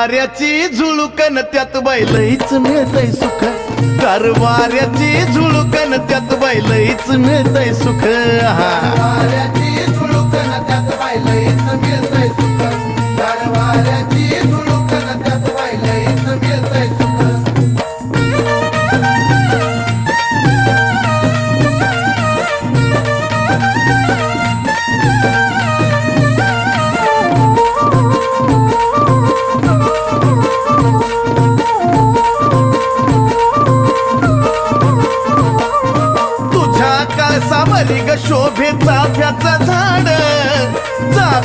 गरवाऱ्याची झुळुकन त्यात बैलईच मिळतय सुख. गरवाऱ्याची झुळुकन त्यात बैलईच मिळतय सुख.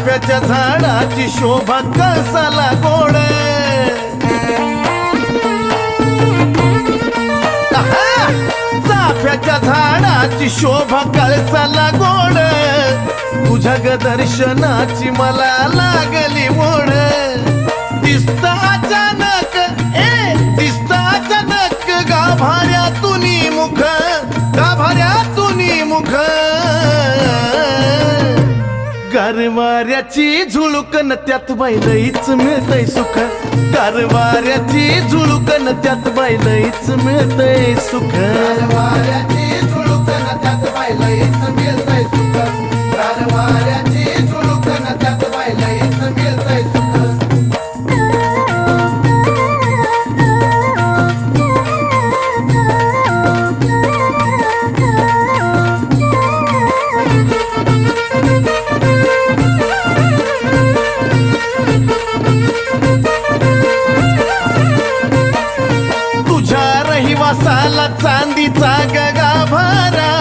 आंब्याच्या झाडाची शोभा कळसाला गोड चाफ्याच्या झाडाची शोभा कळसाला गोड तुझ्या ग दर्शनाची मला लागली ओढ दिसता गरवाऱ्याची झुळुकन त्यात बायलाईच मिळतय सुख. गरवाऱ्याची झुळुकन त्यात बायलाईच मिळतय सुख. चांदीचा गगा गाभारा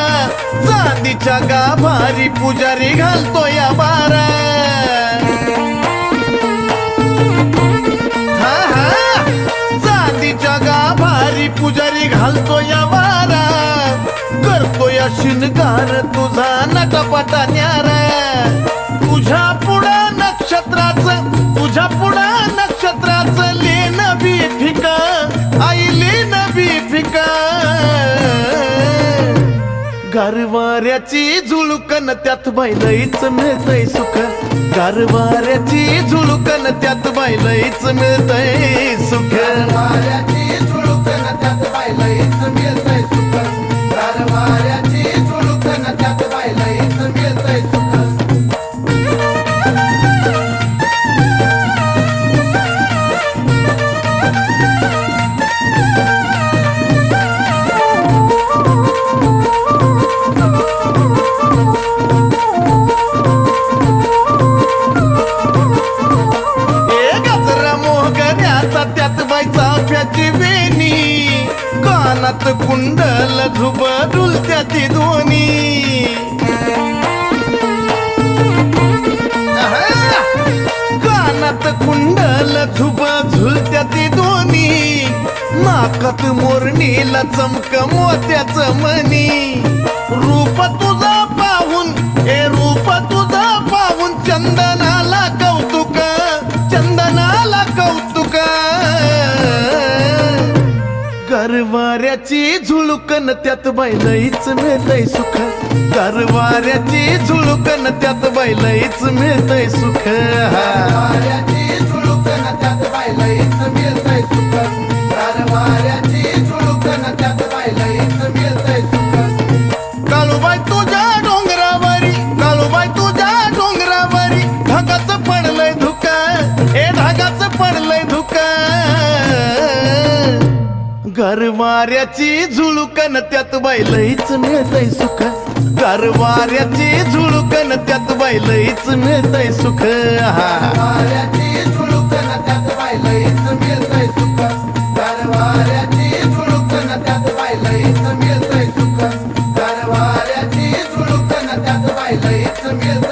चांदीच्या गाभारी पुजारी घालतो या बारा हा. हा चांदीच्या गाभारी पुजारी घालतो या बारा करतो या शिनगार तुझा नटपटा न्यारा. तुझ्या पुढा नक्षत्राचं तुझ्या पुढा नक्षत्राचं लेन बी फिका आई लेन बी फिका. गारवाऱ्याची झुळुकन त्यात बैलईच मिळतय सुख. गारवाऱ्याची झुळुकन त्यात बैलईच मिळतय सुख. हात कुंडल झुब डुलत्या ती दोन्ही कानात कुंडल झुब झुलत्या ती दोन्ही नाकात मोरणीला चमक मोत्याच मनी. रूप तुझा पाहून हे रूप तुझा पाहून चंद वाऱ्याची झुळुकन त्यात बैलईच मिळतय सुख. गरवाऱ्याची झुळुकन त्यात बैलईच मिळतय सुख. वाऱ्याची झुळुकन त्यात बैलईच वाऱ्याची झुळुकन त्यात बैलईच मिळतय सुख. गरवाऱ्याची झुळुकन त्यात बैलईच मिळतय सुख. हा गारवाऱ्याची त्यात पाहिलंच मिळतंय सुख. गारवाऱ्याची झुळूकन त्यात पाहिलंच मिळतंय सुख. गारवाऱ्याची झुळूकन त्यात मिळतंय त्यात पाहिलंच मिळतंय